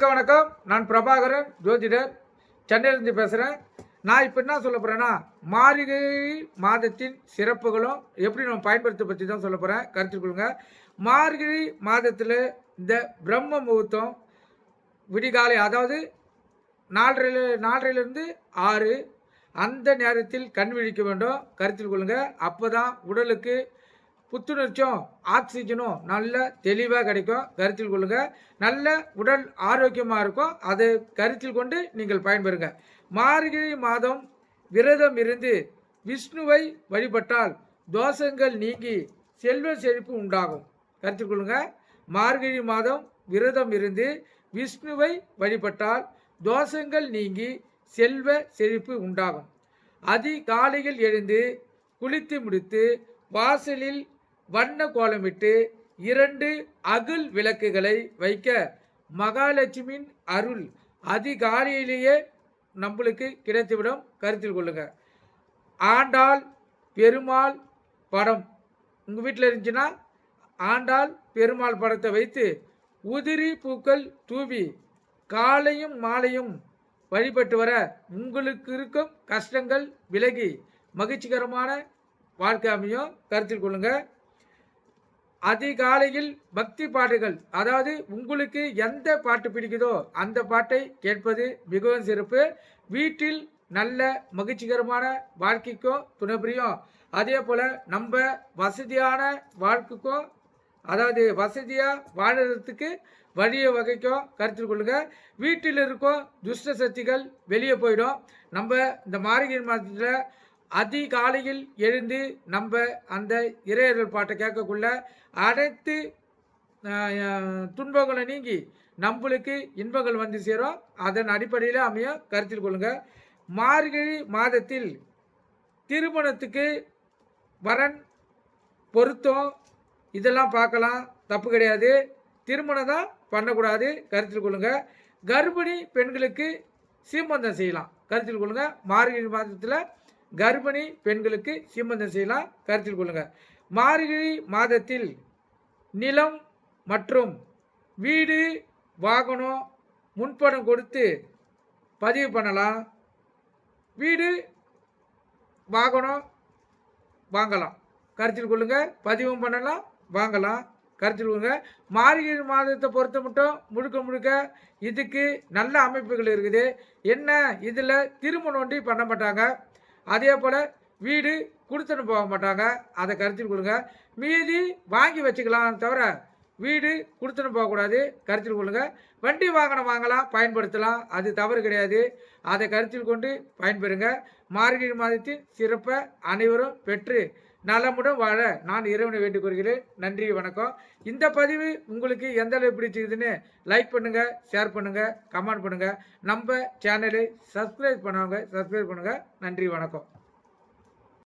வணக்கம் வணக்கம். நான் பிரபாகரன் ஜோதிடர் சென்னையிலேருந்து பேசுகிறேன் நான் இப்போ என்ன சொல்ல போகிறேன்னா மார்கழி மாதத்தின் சிறப்புகளும் எப்படி நம்ம பயன்படுத்த பற்றி தான் சொல்ல போகிறேன் கருத்தில் கொள்ளுங்க. மார்கழி மாதத்தில் இந்த பிரம்ம முகூர்த்தம் விடிகாலை அதாவது நாலரை நாலரைலேருந்து ஆறு அந்த நேரத்தில் கண் விழிக்க வேண்டும். கருத்தில் கொள்ளுங்கள் அப்போ தான் உடலுக்கு புத்துணர்ச்சியும் ஆக்சிஜனும் நல்ல தெளிவாக கிடைக்கும். கருத்தில் கொள்ளுங்க. நல்ல உடல் ஆரோக்கியமாக இருக்கும். அதை கருத்தில் கொண்டு நீங்கள் பயன்பெறுங்க. மார்கழி மாதம் விரதம் இருந்து விஷ்ணுவை வழிபட்டால் தோஷங்கள் நீங்கி செல்வ செழிப்பு உண்டாகும். கருத்தில் கொள்ளுங்க. மார்கழி மாதம் விரதம் இருந்து விஷ்ணுவை வழிபட்டால் தோஷங்கள் நீங்கி செல்வ செழிப்பு உண்டாகும். அதிகாலையில் எழுந்து குளித்து முடித்து வாசலில் வண்ண கோலமிட்டு இரண்டு அகில் விளக்குகளை வைக்க மகாலட்சுமியின் அருள் அதிகாலையிலேயே நம்மளுக்கு கிடைத்துவிடும். கருத்தில் கொள்ளுங்க. ஆண்டாள் பெருமாள் படம். உங்கள் வீட்டில் இருந்துச்சுன்னா ஆண்டாள் பெருமாள் படத்தை வைத்து உதிரி பூக்கள் தூவி காலையும் மாலையும் வழிபட்டு வர உங்களுக்கு இருக்கும் கஷ்டங்கள் விலகி மகிழ்ச்சிகரமான வாழ்க்கை அமையும். கருத்தில் கொள்ளுங்கள் அதிகாலையில் பக்தி பாட்டுகள் அதாவது உங்களுக்கு எந்த பாட்டு பிடிக்குதோ அந்த பாட்டை கேட்பது மிகவும் சிறப்பு. வீட்டில் நல்ல மகிழ்ச்சிகரமான வாழ்க்கைக்கும் துணை புரியும் அதே போல் நம்ம வசதியான வாழ்க்கைக்கும் அதாவது வசதியாக வாழறதுக்கு வழியை வகைக்கும் கருத்தில் கொள்ளுங்க. வீட்டில் இருக்கும் துஷ்ட சக்திகள் வெளியே போயிடும். நம்ம இந்த மார்கழி மாதத்தில் அதிகாலையில் எழுந்து நம்ம அந்த இறையர்கள் பாட்டை கேட்கக்குள்ள அனைத்து துன்பங்களை நீங்கி நம்மளுக்கு இன்பங்கள் வந்து சேரும். அதன் அடிப்படையில் அமைய கருத்தில் கொள்ளுங்கள் மார்கழி மாதத்தில் திருமணத்துக்கு வரன் பொருத்தம் இதெல்லாம் பார்க்கலாம். தப்பு கிடையாது. திருமணம் தான் பண்ணக்கூடாது. கருத்தில் கொள்ளுங்க. கர்ப்பிணி பெண்களுக்கு சீமந்தம் செய்யலாம். கருத்தில் கொள்ளுங்கள் மார்கழி மாதத்தில் கர்ப்பிணி பெண்களுக்கு சீமந்தம் செய்யலாம். கருத்தில் கொள்ளுங்கள் மார்கழி மாதத்தில் நிலம் மற்றும் வீடு வாகனம் முன்பணம் கொடுத்து பதிவு பண்ணலாம். வீடு வாகனம் வாங்கலாம். கருத்தில் கொள்ளுங்க. பதிவும் பண்ணலாம் வாங்கலாம். கருத்தில் கொள்ளுங்க. மார்கழி மாதத்தை பொறுத்த மட்டும் முழுக்க முழுக்க இதுக்கு நல்ல அமைப்புகள் இருக்குது. என்ன? இதில் திருமணம் ஒன்றி பண்ண மாட்டாங்க. அதே போல் வீடு கொடுத்துன்னு போக மாட்டாங்க. அதை கருத்தில் கொள்ளுங்க. மீதி வாங்கி வச்சுக்கலாம் தவிர வீடு கொடுத்துன்னு போகக்கூடாது கருத்தில் கொள்ளுங்கள் வண்டி வாகனம் வாங்கலாம் பயன்படுத்தலாம். அது தவறு கிடையாது. அதை கருத்தில் கொண்டு பயன்பெறுங்க. மார்கழி மாதத்தின் சிறப்பை அனைவரும் பெற்று நலமுடன் வாழ நான் இறைவனை வேண்டுகொள்கிறேன் நன்றி வணக்கம். இந்த பதிவு உங்களுக்கு எந்த அளவு பிடிச்சிருக்குதுன்னு லைக் பண்ணுங்கள் ஷேர் பண்ணுங்கள் கமெண்ட் பண்ணுங்கள் நம்ம சேனலை சப்ஸ்கிரைப் பண்ணவங்க சப்ஸ்கிரைப் பண்ணுங்கள் நன்றி வணக்கம்.